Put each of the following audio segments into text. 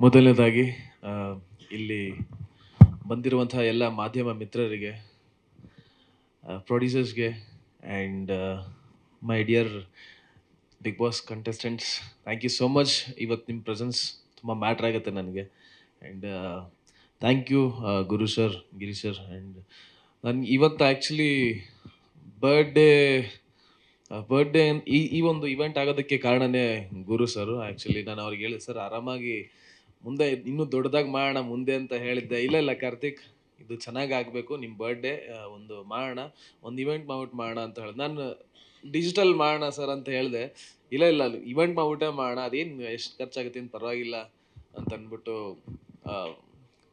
ಮೊದಲನೇದಾಗಿ ಇಲ್ಲಿ ಬಂದಿರುವಂತಹ ಎಲ್ಲ ಮಾಧ್ಯಮ ಮಿತ್ರರಿಗೆ ಪ್ರೊಡ್ಯೂಸರ್ಸ್ಗೆ and my dear Big Boss contestants thank you so much ಇವತ್ತು ನಿಮ್ಮ ಪ್ರೆಸೆನ್ಸ್ ತುಂಬ ಮ್ಯಾಟ್ರ್ ಆಗುತ್ತೆ ನನಗೆ. And thank you Guru sir Giri sir and ನನಗೆ ಇವತ್ತು ಆ್ಯಕ್ಚುಲಿ ಬರ್ಡೇ ಬರ್ಡೇ ಈ ಈ ಒಂದು ಇವೆಂಟ್ ಆಗೋದಕ್ಕೆ ಕಾರಣನೇ ಗುರು ಸರ್ ಆ್ಯಕ್ಚುಲಿ ನಾನು ಅವ್ರಿಗೆ ಹೇಳಿದೆ ಸರ್ ಆರಾಮಾಗಿ ಮುಂದೆ ಇನ್ನೂ ದೊಡ್ಡದಾಗಿ ಮಾಡೋಣ ಮುಂದೆ ಅಂತ ಹೇಳಿದ್ದೆ. ಇಲ್ಲ ಇಲ್ಲ ಕಾರ್ತಿಕ್, ಇದು ಚೆನ್ನಾಗಿ ಆಗಬೇಕು. ನಿಮ್ಮ ಬರ್ಡೇ ಒಂದು ಮಾಡೋಣ, ಒಂದು ಇವೆಂಟ್ ಮಾಡ್ಬಿಟ್ಟು ಮಾಡೋಣ ಅಂತ ಹೇಳಿದೆ. ನಾನು ಡಿಜಿಟಲ್ ಮಾಡೋಣ ಸರ್ ಅಂತ ಹೇಳಿದೆ. ಇಲ್ಲ ಇಲ್ಲ ಇವೆಂಟ್ ಮಾಡ್ಬಿಟ್ಟೆ ಮಾಡೋಣ. ಅದೇನು ಎಷ್ಟು ಖರ್ಚಾಗುತ್ತೆ ಏನು ಪರವಾಗಿಲ್ಲ ಅಂತ ಅಂದ್ಬಿಟ್ಟು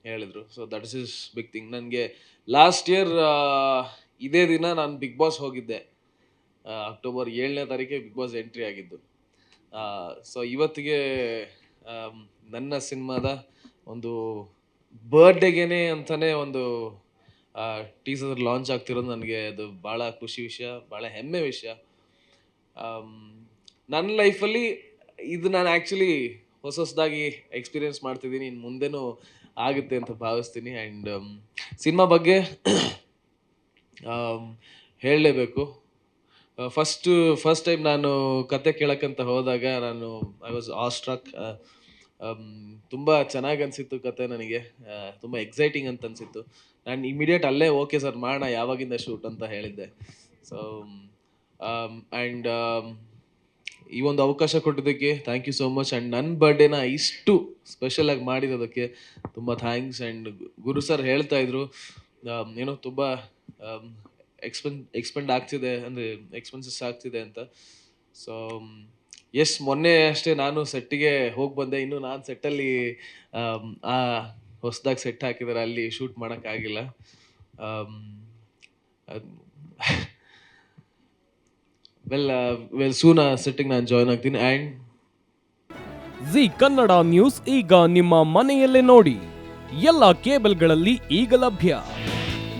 ಹೇಳಿದರು. So that is is big thing ನನಗೆ ಲಾಸ್ಟ್ ಇಯರ್ ಇದೇ ದಿನ ನಾನು ಬಿಗ್ ಬಾಸ್ ಹೋಗಿದ್ದೆ. ಅಕ್ಟೋಬರ್ ಏಳನೇ ತಾರೀಕಿಗೆ ಬಿಗ್ ಬಾಸ್ ಎಂಟ್ರಿ ಆಗಿದ್ದು. ಸೊ ಇವತ್ತಿಗೆ ನನ್ನ ಸಿನಿಮಾದ ಒಂದು ಬರ್ಡೇಗೇನೆ ಅಂತಾನೆ ಒಂದು ಟೀಸರ್ ಲಾಂಚ್ ಆಗ್ತಿರೋದು ನನಗೆ. ಅದು ಭಾಳ ಖುಷಿ ವಿಷಯ, ಭಾಳ ಹೆಮ್ಮೆ ವಿಷಯ. ನನ್ನ ಲೈಫಲ್ಲಿ ಇದು ನಾನು ಆ್ಯಕ್ಚುಲಿ ಹೊಸ ಹೊಸದಾಗಿ ಎಕ್ಸ್ಪೀರಿಯೆನ್ಸ್ ಮಾಡ್ತಿದ್ದೀನಿ. ಇನ್ನು ಮುಂದೆನೂ ಆಗುತ್ತೆ ಅಂತ ಭಾವಿಸ್ತೀನಿ. ಆ್ಯಂಡ್ ಸಿನಿಮಾ ಬಗ್ಗೆ ಹೇಳಲೇಬೇಕು. ಫಸ್ಟು ಫಸ್ಟ್ ಟೈಮ್ ನಾನು ಕತೆ ಕೇಳೋಕ್ಕಂತ ಹೋದಾಗ ನಾನು ಐ ವಾಸ್ ಆಸ್ಟ್ರಕ್ ತುಂಬ ಚೆನ್ನಾಗಿ ಅನಿಸಿತ್ತು ಕತೆ ನನಗೆ. ತುಂಬ ಎಕ್ಸೈಟಿಂಗ್ ಅಂತ ಅನಿಸಿತ್ತು. ನಾನು ಇಮಿಡಿಯೇಟ್ ಅಲ್ಲೇ ಓಕೆ ಸರ್ ಮಾಡೋಣ, ಯಾವಾಗಿಂದ ಶೂಟ್ ಅಂತ ಹೇಳಿದ್ದೆ. ಸೊ ಆ್ಯಂಡ್ ಈ ಒಂದು ಅವಕಾಶ ಕೊಟ್ಟಿದ್ದಕ್ಕೆ thank you so much and ನನ್ನ ಬರ್ಡೇನ ಇಷ್ಟು ಸ್ಪೆಷಲಾಗಿ ಮಾಡಿರೋದಕ್ಕೆ ತುಂಬ ಥ್ಯಾಂಕ್ಸ್ ಆ್ಯಂಡ್ ಗುರು ಸರ್ ಹೇಳ್ತಾ ಇದ್ರು ಏನೋ ತುಂಬ ಎಕ್ಸ್ಪೆನ್ ಎಕ್ಸ್ಪೆಂಡ್ ಆಗ್ತಿದೆ, ಅಂದರೆ ಎಕ್ಸ್ಪೆನ್ಸಸ್ ಆಗ್ತಿದೆ ಅಂತ. ಸೊ ಎಸ್ ಮೊನ್ನೆ ಅಷ್ಟೇ ನಾನು ಸೆಟ್ಟಿಗೆ ಹೋಗಿ ಬಂದೆ. ಇನ್ನು ನಾನು ಸೆಟ್ಟಲ್ಲಿ ಆ ಹೊಸದಾಗಿ ಸೆಟ್ ಹಾಕಿದ್ದಾರೆ ಅಲ್ಲಿ ಶೂಟ್ ಮಾಡೋಕ್ಕಾಗಿಲ್ಲ ವೆಲ್ ವೆಲ್ ಸೂನ್ ಸೆಟ್ಟಿಗೆ ನಾನು ಜಾಯ್ನ್ ಆಗ್ತೀನಿ. ಆ್ಯಂಡ್ ಜಿ ಕನ್ನಡ ನ್ಯೂಸ್ ಈಗ ನಿಮ್ಮ ಮನೆಯಲ್ಲೇ ನೋಡಿ. ಎಲ್ಲ ಕೇಬಲ್ಗಳಲ್ಲಿ ಈಗ ಲಭ್ಯ.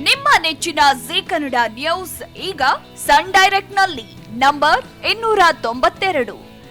ನಿಮ್ಮ ನೆಚ್ಚಿನ ಜಿ ಕನ್ನಡ ನ್ಯೂಸ್ ಈಗ ಸನ್ ಡೈರೆಕ್ಟ್ನಲ್ಲಿ ನಂಬರ್ ಇನ್ನೂರ ತೊಂಬತ್ತೆರಡು.